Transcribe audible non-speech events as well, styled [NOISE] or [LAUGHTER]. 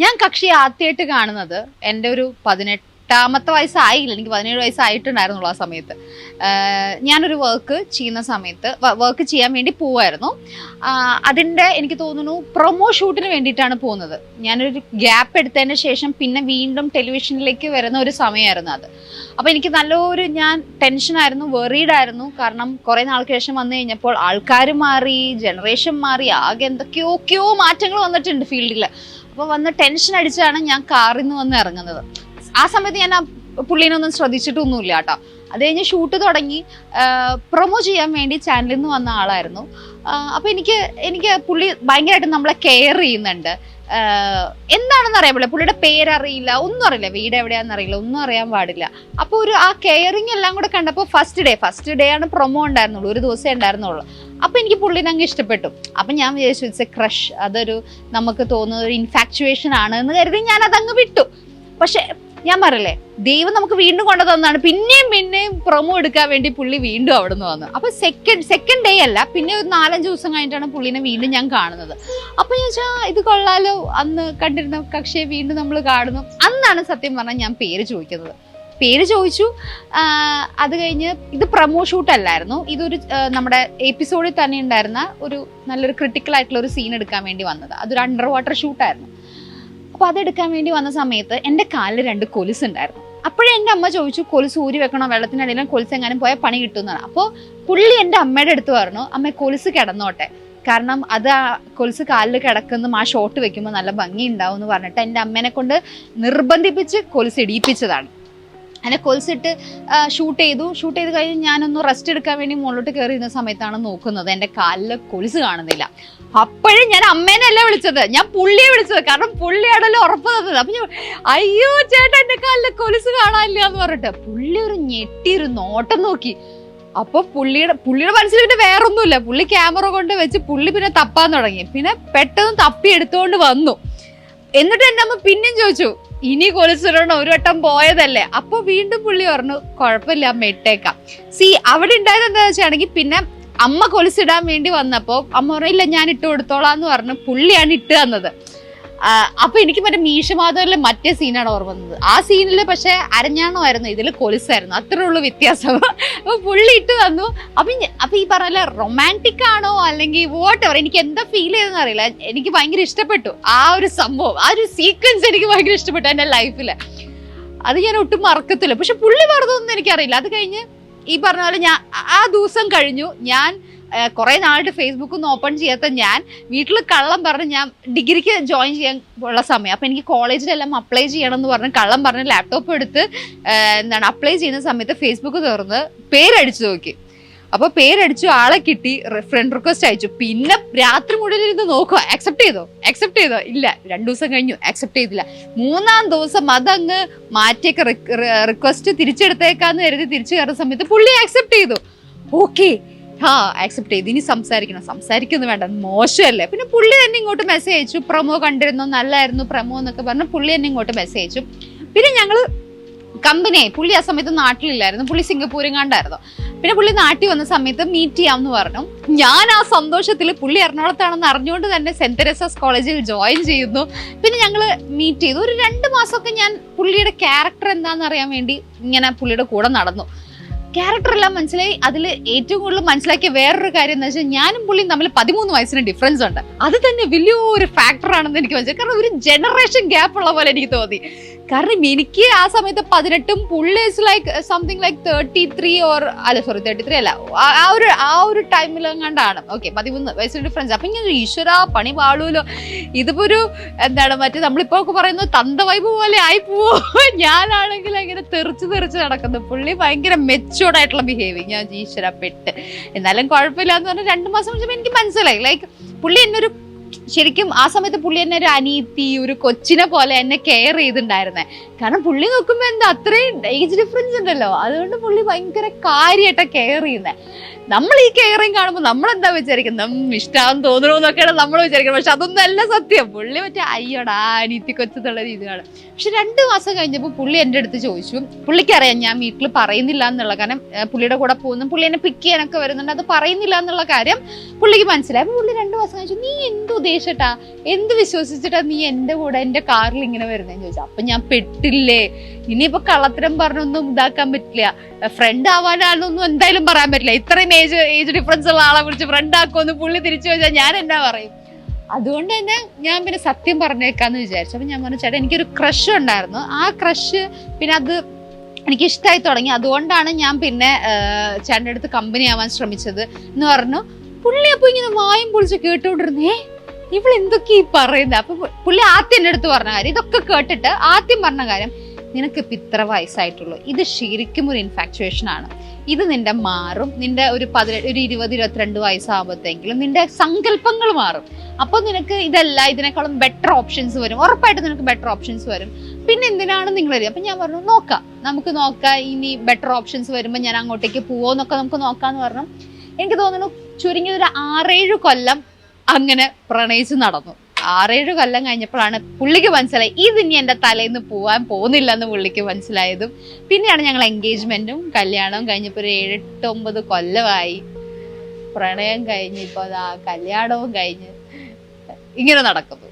ഞാൻ കക്ഷിയെ ആദ്യമായിട്ട് കാണുന്നത് എന്റെ ഒരു പതിനെട്ടാമത്തെ വയസ്സായില്ല. എനിക്ക് പതിനേഴ് വയസ്സായിട്ടുണ്ടായിരുന്നുള്ളൂ ആ സമയത്ത്. ഞാനൊരു വർക്ക് ചെയ്യുന്ന സമയത്ത് വർക്ക് ചെയ്യാൻ വേണ്ടി പോവായിരുന്നു. അതിന്റെ എനിക്ക് തോന്നുന്നു പ്രൊമോ ഷൂട്ടിന് വേണ്ടിയിട്ടാണ് പോകുന്നത്. ഞാനൊരു ഗ്യാപ്പ് എടുത്തതിന് ശേഷം പിന്നെ വീണ്ടും ടെലിവിഷനിലേക്ക് വരുന്ന ഒരു സമയമായിരുന്നു അത്. അപ്പോൾ എനിക്ക് നല്ലൊരു ഞാൻ ടെൻഷനായിരുന്നു വെറീഡായിരുന്നു കാരണം കുറേ നാൾക്ക് ശേഷം വന്നു കഴിഞ്ഞപ്പോൾ ആൾക്കാർ മാറി ജനറേഷൻ മാറി ആകെ എന്തൊക്കെയോ മാറ്റങ്ങൾ വന്നിട്ടുണ്ട് ഫീൽഡിൽ അപ്പോൾ വന്ന് ടെൻഷൻ അടിച്ചാണ് ഞാൻ കാറിൽ നിന്ന് വന്ന് ഇറങ്ങുന്നത്. ആ സമയത്ത് ഞാൻ ആ പുള്ളീനൊന്നും ശ്രദ്ധിച്ചിട്ടൊന്നുമില്ല കേട്ടോ. അത് കഴിഞ്ഞ് ഷൂട്ട് തുടങ്ങി പ്രൊമോ ചെയ്യാൻ വേണ്ടി ചാനലിൽ നിന്ന് വന്ന ആളായിരുന്നു. അപ്പോൾ എനിക്ക് എനിക്ക് പുള്ളി ഭയങ്കരമായിട്ട് നമ്മളെ കെയർ ചെയ്യുന്നുണ്ട്. എന്താണെന്ന് അറിയാൻ പാടില്ല പുള്ളിയുടെ പേരറിയില്ല. ഒന്നും അറിയില്ല. വീട് എവിടെയാണെന്ന് അറിയില്ല. ഒന്നും അറിയാൻ പാടില്ല. അപ്പോൾ ഒരു ആ കെയറിങ് എല്ലാം കൂടെ കണ്ടപ്പോൾ ഫസ്റ്റ് ഡേ ഫസ്റ്റ് ഡേ ആണ് പ്രൊമോ ഉണ്ടായിരുന്നുള്ളൂ. ഒരു ദിവസം ഉണ്ടായിരുന്നുള്ളൂ. അപ്പോൾ എനിക്ക് പുള്ളിനെ അങ്ങ് ഇഷ്ടപ്പെട്ടു. അപ്പം ഞാൻ വിചാരിച്ചു ഇറ്റ്സ് എ ക്രഷ് അതൊരു നമുക്ക് തോന്നുന്ന ഒരു ഇൻഫാക്ച്വേഷൻ ആണ് എന്ന് കരുതി ഞാൻ അതങ്ങ് വിട്ടു. പക്ഷെ ഞാൻ പറയല്ലേ ദൈവം നമുക്ക് വീണ്ടും കൊണ്ടു തന്നതാണ്. പിന്നെയും പിന്നെയും പ്രൊമോ എടുക്കാൻ വേണ്ടി പുള്ളി വീണ്ടും അവിടെ നിന്ന് വന്നു. അപ്പൊ സെക്കൻഡ് സെക്കൻഡ് ഡേ അല്ല പിന്നെ ഒരു നാലഞ്ച് ദിവസം കഴിഞ്ഞിട്ടാണ് പുള്ളിനെ വീണ്ടും ഞാൻ കാണുന്നത്. അപ്പൊ ഞാൻ വെച്ചാൽ ഇത് കൊള്ളാലോ. അന്ന് കണ്ടിരുന്ന കക്ഷിയെ വീണ്ടും നമ്മൾ കാണുന്നു. അന്നാണ് സത്യം പറഞ്ഞാൽ ഞാൻ പേര് ചോദിക്കുന്നത്. പേര് ചോദിച്ചു അത് കഴിഞ്ഞ് ഇത് പ്രമോ ഷൂട്ട് അല്ലായിരുന്നു. ഇതൊരു നമ്മുടെ എപ്പിസോഡിൽ തന്നെ ഉണ്ടായിരുന്ന ഒരു നല്ലൊരു ക്രിട്ടിക്കൽ ആയിട്ടുള്ള ഒരു സീൻ എടുക്കാൻ വേണ്ടി വന്നത്. അതൊരു അണ്ടർ വാട്ടർ ഷൂട്ടായിരുന്നു അപ്പോൾ അതെടുക്കാൻ വേണ്ടി വന്ന സമയത്ത് എന്റെ കാലിൽ രണ്ട് കൊലുസ് ഉണ്ടായിരുന്നു അപ്പോഴേ എന്റെ അമ്മ ചോദിച്ചു കൊലുസ് ഊരി വെക്കണോ? വെള്ളത്തിനിടയിലും കൊലുസ് എങ്ങാനും പോയാൽ പണി കിട്ടുന്നതാണ് അപ്പോൾ പുള്ളി എന്റെ അമ്മയുടെ അടുത്ത് പറഞ്ഞു അമ്മ കൊലുസ് കിടന്നോട്ടെ. കാരണം അത് ആ കൊലുസ് കാലിൽ കിടക്കുന്ന ആ ഷോട്ട് വെക്കുമ്പോൾ നല്ല ഭംഗി ഉണ്ടാവും എന്ന് പറഞ്ഞിട്ട് എന്റെ അമ്മേനെ കൊണ്ട് നിർബന്ധിപ്പിച്ച് കൊലുസ് ഇടിയിപ്പിച്ചതാണ്. അങ്ങനെ കൊലിച്ചിട്ട് ഷൂട്ട് ചെയ്തു. ഷൂട്ട് ചെയ്ത് കഴിഞ്ഞ് ഞാനൊന്ന് റെസ്റ്റ് എടുക്കാൻ വേണ്ടി മുകളിലോട്ട് കയറി ഇരുന്ന സമയത്താണ് നോക്കുന്നത്. എന്റെ കാലിൽ കൊലുസ് കാണുന്നില്ല. അപ്പോഴും ഞാൻ അമ്മേനെ അല്ല വിളിച്ചത്. ഞാൻ പുള്ളിയെ വിളിച്ചത്. കാരണം പുള്ളിയാണല്ലോ ഉറപ്പ് തന്നത്. അപ്പൊ ഞാൻ അയ്യോ ചേട്ടാ എന്റെ കാലിൽ കൊലുസ് കാണാനില്ല എന്ന് പറഞ്ഞിട്ട്. പുള്ളി ഒരു ഞെട്ടി ഒരു നോട്ടം നോക്കി. അപ്പൊ പുള്ളിയുടെ പുള്ളിയുടെ മനസ്സിൽ പിന്നെ വേറൊന്നുമില്ല. പുള്ളി ക്യാമറ കൊണ്ട് വെച്ച് പുള്ളി പിന്നെ തപ്പാൻ തുടങ്ങി. പിന്നെ പെട്ടെന്ന് തപ്പി എടുത്തുകൊണ്ട് വന്നു. എന്നിട്ട് എന്റെ അമ്മ പിന്നെയും ചോദിച്ചു ഇനി കൊലുസിടണം ഒരു വട്ടം പോയതല്ലേ? അപ്പൊ വീണ്ടും പുള്ളി പറഞ്ഞു കുഴപ്പമില്ല അമ്മ ഇട്ടേക്കാം. സി അവിടെ ഉണ്ടായത് എന്താ വെച്ചാണെങ്കിൽ പിന്നെ അമ്മ കൊലസിടാൻ വേണ്ടി വന്നപ്പോ അമ്മ പറഞ്ഞു ഞാൻ ഇട്ട് കൊടുത്തോളാം എന്ന് പറഞ്ഞു. പുള്ളിയാണ് ഇട്ട് തന്നത്. അപ്പൊ എനിക്ക് മറ്റേ മീശമാധവനിലെ മറ്റേ സീനാണ് ഓർമ്മ വന്നത്. ആ സീനിൽ പക്ഷെ അരഞ്ഞാണമായിരുന്നു ഇതിൽ കൊലുസായിരുന്നു. അത്രേ ഉള്ളൂ വ്യത്യാസം. അപ്പൊ പുള്ളി ഇട്ട് തന്നു. അപ്പൊ അപ്പൊ ഈ പറഞ്ഞ റൊമാന്റിക് ആണോ അല്ലെങ്കിൽ വോട്ട് എവർ എനിക്ക് എന്താ ഫീൽ ചെയ്തെന്ന് അറിയില്ല. എനിക്ക് ഭയങ്കര ഇഷ്ടപ്പെട്ടു. ആ ഒരു സംഭവം ആ ഒരു സീക്വൻസ് എനിക്ക് ഭയങ്കര ഇഷ്ടപ്പെട്ടു എന്റെ ലൈഫിൽ അത് ഞാൻ ഒട്ടും മറക്കത്തില്ല. പക്ഷെ പുള്ളി പറഞ്ഞതൊന്നും എനിക്കറിയില്ല. അത് കഴിഞ്ഞ് ഈ പറഞ്ഞ പോലെ ഞാൻ ആ ദിവസം കഴിഞ്ഞു. ഞാൻ കുറെ നാളായിട്ട് ഫേസ്ബുക്ക് ഒന്നും ഓപ്പൺ ചെയ്യാത്ത ഞാൻ വീട്ടിൽ കള്ളം പറഞ്ഞ് ഞാൻ ഡിഗ്രിക്ക് ജോയിൻ ചെയ്യാൻ ഉള്ള സമയം. അപ്പം എനിക്ക് കോളേജിലെല്ലാം അപ്ലൈ ചെയ്യണം എന്ന് പറഞ്ഞ് കള്ളം പറഞ്ഞ് ലാപ്ടോപ്പ് എടുത്ത് എന്താണ് അപ്ലൈ ചെയ്യുന്ന സമയത്ത് ഫേസ്ബുക്ക് തുറന്ന് പേരടിച്ചു നോക്കി. അപ്പൊ പേരടിച്ചു ആളെ കിട്ടി ഫ്രണ്ട് റിക്വസ്റ്റ് അയച്ചു. പിന്നെ രാത്രി മുഴുവൻ ഇരുന്ന് നോക്കുക. അക്സെപ്റ്റ് ചെയ്തോ? അക്സെപ്റ്റ് ചെയ്തോ? ഇല്ല. രണ്ടു ദിവസം കഴിഞ്ഞു. അക്സെപ്റ്റ് ചെയ്തില്ല. മൂന്നാം ദിവസം അതങ്ങ് മാറ്റിയൊക്കെ റിക്വസ്റ്റ് തിരിച്ചെടുത്തേക്കാന്ന് കരുതി തിരിച്ചു കയറുന്ന സമയത്ത് പുള്ളി അക്സെപ്റ്റ് ചെയ്തു. ഓക്കെ ആ ആക്സെപ്റ്റ് ചെയ്ത്. ഇനി സംസാരിക്കണം. സംസാരിക്കുന്നു വേണ്ട. മോശമല്ലേ? പിന്നെ പുള്ളി തന്നെ ഇങ്ങോട്ട് മെസ്സേജ് അയച്ചു. പ്രമോ കണ്ടിരുന്നു? നല്ലായിരുന്നു പ്രൊമോ എന്നൊക്കെ പറഞ്ഞ് പുള്ളി തന്നെ ഇങ്ങോട്ട് മെസ്സേജ് അയച്ചു. പിന്നെ ഞങ്ങൾ കമ്പനിയായി പുള്ളി ആ സമയത്ത് നാട്ടിലില്ലായിരുന്നു. പുള്ളി സിംഗപ്പൂരും കണ്ടായിരുന്നു. പിന്നെ പുള്ളി നാട്ടിൽ വന്ന സമയത്ത് മീറ്റ് ചെയ്യാമെന്ന് പറഞ്ഞു. ഞാൻ ആ സന്തോഷത്തിൽ പുള്ളി എറണാകുളത്താണെന്ന് അറിഞ്ഞുകൊണ്ട് തന്നെ സെന്റ് തെരേസസ് കോളേജിൽ ജോയിൻ ചെയ്യുന്നു. പിന്നെ ഞങ്ങൾ മീറ്റ് ചെയ്തു. ഒരു രണ്ട് മാസമൊക്കെ ഞാൻ പുള്ളിയുടെ ക്യാരക്ടർ എന്താണെന്ന് അറിയാൻ വേണ്ടി ഇങ്ങനെ പുള്ളിയുടെ കൂടെ നടന്നു. ക്യാരക്ടർ എല്ലാം മനസ്സിലായി. അതിൽ ഏറ്റവും കൂടുതൽ മനസ്സിലാക്കിയ വേറൊരു കാര്യം എന്ന് വെച്ചാൽ ഞാനും പുള്ളിയും തമ്മിൽ പതിമൂന്ന് വയസ്സിന് ഡിഫറൻസ് ഉണ്ട്. അത് തന്നെ വലിയൊരു ഫാക്ടർ ആണെന്ന് എനിക്ക് മനസ്സിലായി. കാരണം ഒരു ജനറേഷൻ ഗ്യാപ്പ് ഉള്ള പോലെ എനിക്ക് തോന്നി. കാരണം എനിക്ക് ആ സമയത്ത് പതിനെട്ടും പുള്ളി is like something like thirty three or അല്ല സോറി തേർട്ടി ത്രീ അല്ല. ആ- ഒരു ആ ഒരു ടൈമിലെങ്ങാണ്ടാണ് ഓക്കെ പതിമൂന്ന് വയസ്സിന് ഡിഫറൻസ് അപ്പൊ ഇങ്ങനെ ഈശ്വര പണി പാളൂലോ? ഇതിപ്പോ ഒരു എന്താണ് മറ്റേ നമ്മളിപ്പോ ഒക്കെ പറയുന്നത് തന്ത വൈബ് പോലെ ആയി പോവോ? [LAUGHS] ഞാനാണെങ്കിൽ അങ്ങനെ തെറിച്ച് തെറിച്ച് നടക്കുന്നു. പുള്ളി ഭയങ്കര മെച്ചുവേർഡ് ആയിട്ടുള്ള ബിഹേവിയർ ഞാൻ ഈശ്വര പെട്ട്. എന്നാലും കുഴപ്പമില്ല എന്ന് പറഞ്ഞാൽ രണ്ടു മാസം എനിക്ക് മനസ്സിലായി. ലൈക്ക് പുള്ളി എന്നെ ഒരു ശരിക്കും ആ സമയത്ത് പുള്ളി എന്നെ ഒരു അനീതി ഒരു കൊച്ചിനെ പോലെ എന്നെ കെയർ ചെയ്തിട്ടുണ്ടായിരുന്നേ. കാരണം പുള്ളി നോക്കുമ്പോ എന്താ അത്രയും ഏജ് ഡിഫറൻസ് ഉണ്ടല്ലോ. അതുകൊണ്ട് പുള്ളി ഭയങ്കര കാര്യമായിട്ടാണ് കെയർ ചെയ്യുന്നത് നമ്മൾ ഈ കെയറിങ് കാണുമ്പോൾ നമ്മൾ എന്താ വിചാരിക്കുന്നത് ഇഷ്ടം തോന്നണോ എന്നൊക്കെയാണ് നമ്മൾ വിചാരിക്കുന്നത്. പക്ഷെ അതൊന്നും അല്ല സത്യം. പുള്ളി മറ്റേ അയ്യോടാ അനീത്തി കൊച്ചെന്നുള്ള രീതിയാണ് പക്ഷെ രണ്ട് മാസം കഴിഞ്ഞപ്പോൾ പുള്ളി എന്റെ അടുത്ത് ചോദിച്ചു. പുള്ളിക്കറിയാം ഞാൻ വീട്ടിൽ പറയുന്നില്ല എന്നുള്ള കാരണം പുള്ളിയുടെ കൂടെ പോകുന്നു. പുള്ളി എന്നെ പിക്ക് ചെയ്യാനൊക്കെ വരുന്നുണ്ട്. അത് പറയുന്നില്ല എന്നുള്ള കാര്യം പുള്ളിക്ക് മനസ്സിലായി. അപ്പൊ പുള്ളി രണ്ട് മാസം കഴിച്ചു നീ എന്ത് ഉദ്ദേശിച്ചിട്ടാ? എന്ത് വിശ്വസിച്ചിട്ടാ നീ എന്റെ കൂടെ എന്റെ കാറിൽ ഇങ്ങനെ വരുന്നതെന്ന് ചോദിച്ചു. അപ്പൊ ഞാൻ പെട്ടില്ലേ? ഇനിയിപ്പോ കള്ളത്തരം പറഞ്ഞൊന്നും ഇതാക്കാൻ പറ്റില്ല. ഫ്രണ്ട് ആവാനാണെന്നൊന്നും എന്തായാലും പറയാൻ പറ്റില്ല. ഇത്രയും ഏജ് ഏജ് ഡിഫറൻസ് ഉള്ള ആളെ വിളിച്ച് ഫ്രണ്ട് ആക്കുമെന്ന് പുള്ളി തിരിച്ചു ചോദിച്ചാൽ ഞാൻ എന്നാ പറയും? അതുകൊണ്ട് തന്നെ ഞാൻ പിന്നെ സത്യം പറഞ്ഞേക്കാന്ന് വിചാരിച്ചു. അപ്പൊ ഞാൻ പറഞ്ഞു ചേട്ടാ എനിക്കൊരു ക്രഷ് ഉണ്ടായിരുന്നു. ആ ക്രഷ് പിന്നെ അത് എനിക്ക് ഇഷ്ടമായി തുടങ്ങി. അതുകൊണ്ടാണ് ഞാൻ പിന്നെ ചേട്ടന്റെ അടുത്ത് കമ്പനി ആവാൻ ശ്രമിച്ചത്. എന്ന് പറഞ്ഞു. പുള്ളി അപ്പോൾ ഇങ്ങനെ വായും പൊളിച്ച് കേട്ടുകൊണ്ടിരുന്നേ ഇവൾ ഈ പറയുന്നത് അപ്പൊ പുള്ളി ആദ്യം എന്റെ അടുത്ത് പറഞ്ഞ കാര്യം ഇതൊക്കെ കേട്ടിട്ട് ആദ്യം പറഞ്ഞ കാര്യം നിനക്ക് ഇപ്പൊ ഇത്ര വയസ്സായിട്ടുള്ളൂ. ഇത് ശരിക്കും ഒരു ഇൻഫാക്ച്വേഷൻ ആണ്. ഇത് നിന്റെ മാറും. നിന്റെ ഒരു പതിനെട്ട് ഒരു ഇരുപത് ഇരുപത്തിരണ്ട് വയസ്സാകുമ്പോഴത്തേക്കിലും നിന്റെ സങ്കല്പങ്ങൾ മാറും. അപ്പോൾ നിനക്ക് ഇതല്ല ഇതിനേക്കാളും ബെറ്റർ ഓപ്ഷൻസ് വരും. ഉറപ്പായിട്ട് നിനക്ക് ബെറ്റർ ഓപ്ഷൻസ് വരും. പിന്നെ എന്തിനാണ് നിങ്ങൾ അപ്പൊ ഞാൻ പറഞ്ഞു നോക്കാം. നമുക്ക് നോക്കാം. ഇനി ബെറ്റർ ഓപ്ഷൻസ് വരുമ്പോൾ ഞാൻ അങ്ങോട്ടേക്ക് പോവോന്നൊക്കെ നമുക്ക് നോക്കാന്ന് പറഞ്ഞു. എനിക്ക് തോന്നുന്നു ചുരുങ്ങിയത് ഒരു ആറേഴ് കൊല്ലം അങ്ങനെ പ്രണയിച്ച് നടന്നു. ആറേഴ് കൊല്ലം കഴിഞ്ഞപ്പോഴാണ് പുള്ളിക്ക് മനസ്സിലായി ഇത് ഇനി എന്റെ തലേന്ന് പോവാൻ പോകുന്നില്ലെന്ന് പുള്ളിക്ക് മനസ്സിലായതും. പിന്നെയാണ് ഞങ്ങൾ എൻഗേജ്മെന്റും കല്യാണവും കഴിഞ്ഞപ്പോൾ ഒരു ഏഴെട്ടൊമ്പത് കൊല്ലമായി. പ്രണയം കഴിഞ്ഞ് ഇപ്പോൾ ആ കല്യാണവും കഴിഞ്ഞ് ഇങ്ങനെ നടക്കുന്നു.